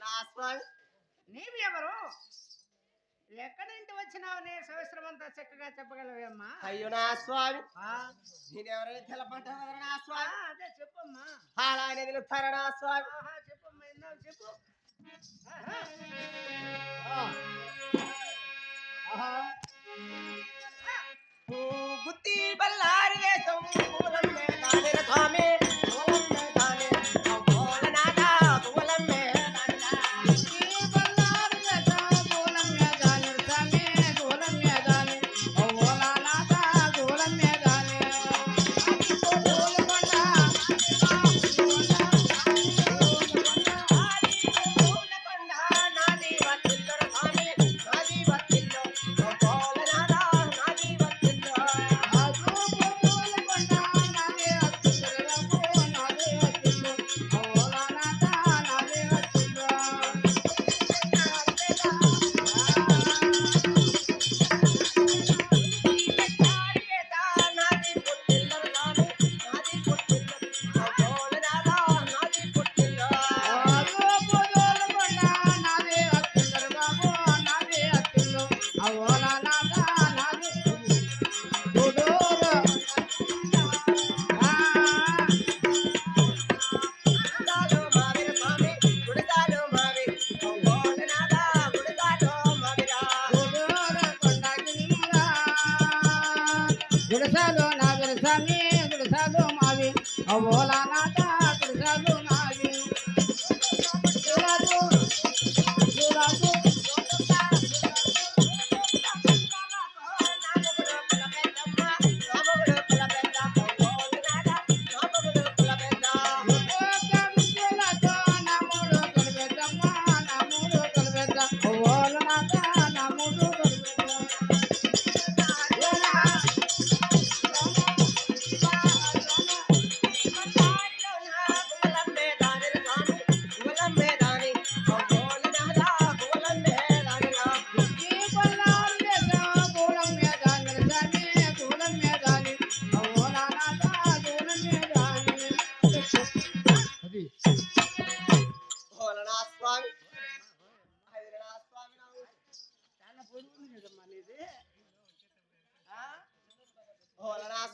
నా స్వామి నీవు ఎవరు ఎక్కడి నుండి వచ్చినావు నీ సంవత్సరం అంతా చక్కగా చెప్పగలవేమ్మా అయ్యో నా స్వామి నేను ఎవరైనా తెలపంటావు కదా నా స్వామి అదే చెప్పమ్మా. అలా అనేది నా స్వామి చెప్పమ్మా చెప్పు. గుత్తి బల్లారి స్వామి?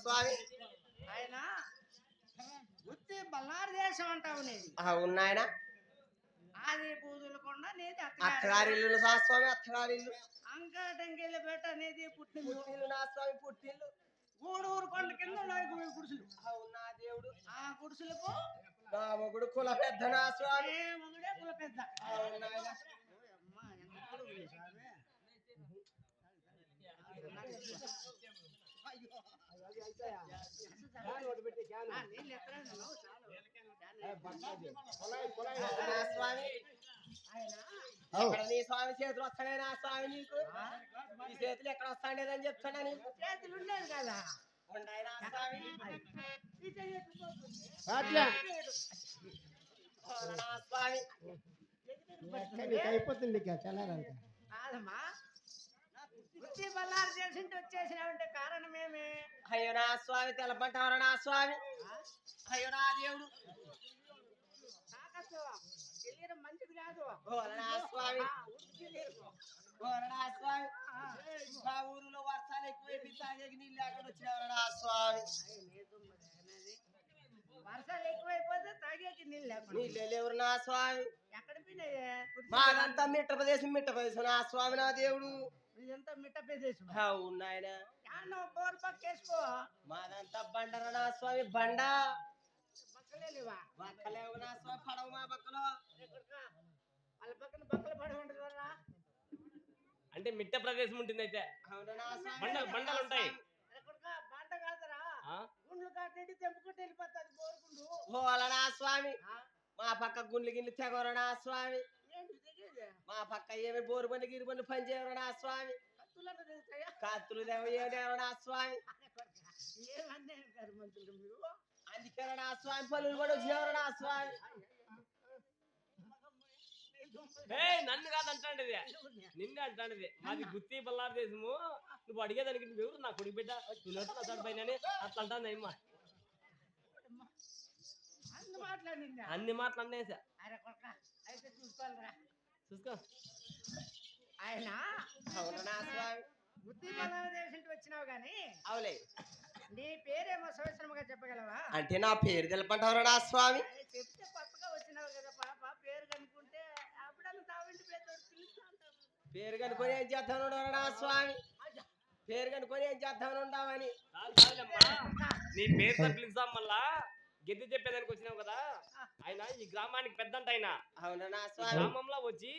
స్వామి. ఆయన ఉత్తి బల్లారి దేశం అంటావు నీది. ఉన్నాయన? ఆది పూజలు కొండ నీది అత్తగారిల్లు స్వామి అత్తగారిల్లు అంకటంకెళ్ళి పెట్ట నీది పుట్టింది పుట్టిల్లు నా స్వామి పుట్టిల్లు. గూడూరు కొండ కింద ఉన్నాయి గుడి గుడిసెలు అవునా దేవుడు. ఆ గుడిసెలకు నా మొగుడు కుల పెద్ద నా స్వామి. మొగుడే కుల పెద్ద? అవునాయన అమ్మా, ఎంత పొడుగు ఉంది స్వామి. ఆ, నీళ్ళు ఎక్కడా ఉన్నావు? చాలు. నా స్వామి. నీ చేతులు వస్తాడే నా స్వామి నీకు? నీ చేతులు ఎక్కడ వస్తాడేదని చెప్తాడా నీకు? చేతులు ఉండేది కదా. నా నా అయిపోతుంది చల్లారంట కాదమ్మా. వృత్తి బల్లారు చేసింటే వచ్చేసినావంటే కారణమేమి అయ్యో నా స్వామి తెలపంటావరా నా స్వామి. అయ్యో నా దేవుడు. తెలియడం మంచిది కాదు. నా స్వామి. స్వామి. మా ఊరిలో వర్షాలు ఎక్కువ తాగేకి నీళ్ళు లేకుండా వచ్చినావు నా స్వామి. వర్షాలు ఎక్కువైపోతే తాగేకి నీళ్ళు లేకుండా నీళ్ళు లేవు నా స్వామి. ఎక్కడ పోయినాయే? మాదంతా మిట్ట ప్రదేశం మిట్ట ప్రదేశం. నా స్వామి నా దేవుడు. ఇదంతా మిట్ట ప్రదేశం బోర్ పక్కేసుకో మాదంతా బండర నా స్వామి బండ. బక్కలేవు నా స్వామి పడవ మా? వాళ్ళ పక్కన బక్కలు అంటే మిట్ట ప్రదేశం ఉంటుంది అయితే. అవును నా స్వామి. బండలు బండలు ఉంటాయి. ఎక్కడికా బండ కాదురా. ఆ? గుండ్లు కాటి తెంపుకుంటే వెళ్ళిపోతుంది బోరుకుండు ఓల నా స్వామి. మా పక్క గుండ్లు గిన్నెలు తెగవర నా స్వామి. మా పక్క ఏమి బోరు బండి గిరి బండి పని చేయరు నా స్వామి. కత్తులు నా స్వామి. ఏమన్నా గారు మంత్రులు మీరు? అందుకే నా స్వామి పనులు కూడా వచ్చినవరు నా స్వామి. ఏయ్ నన్ను కాదు అంటాండది. నిన్నే అంటాండది. మాది గుత్తి బల్లారు దేశము. నువ్వు అడిగేదానికి నువ్వు ఎవరు నా కొడుకు బిడ్డ? నువ్వు దాని పైన అట్లా అంటాను అమ్మ. అన్ని మాటలు అన్నేసా అరే కొడక అయితే అయితే చూసుకోవాలిరా. చూసుకో. ఆయన అవును నా స్వామి? బుద్ధి దేశంటి వచ్చినావు గాని అవులే. నీ పేరేమో సవిశ్రమగా చెప్పగలవా? అంటే నా పేరు తెలపంటావు నా స్వామి? చెప్తే కొత్తగా వచ్చినావు కదా పాప పేరు కనుక్కుంటే అప్పుడన్నా తావింటి పేరు పేరు కనుకొని ఏం చేస్తాను నా స్వామి? పేరు కనుకొని ఏం చేస్తాను చాలు చాలులేమ్మా. నీ పేరుతో పిలుస్తాం మళ్ళా. గెద్ది చెప్పేదానికి వచ్చినావు కదా. ఆయన ఈ గ్రామానికి పెద్దంట ఆయన. గ్రామంలో వచ్చి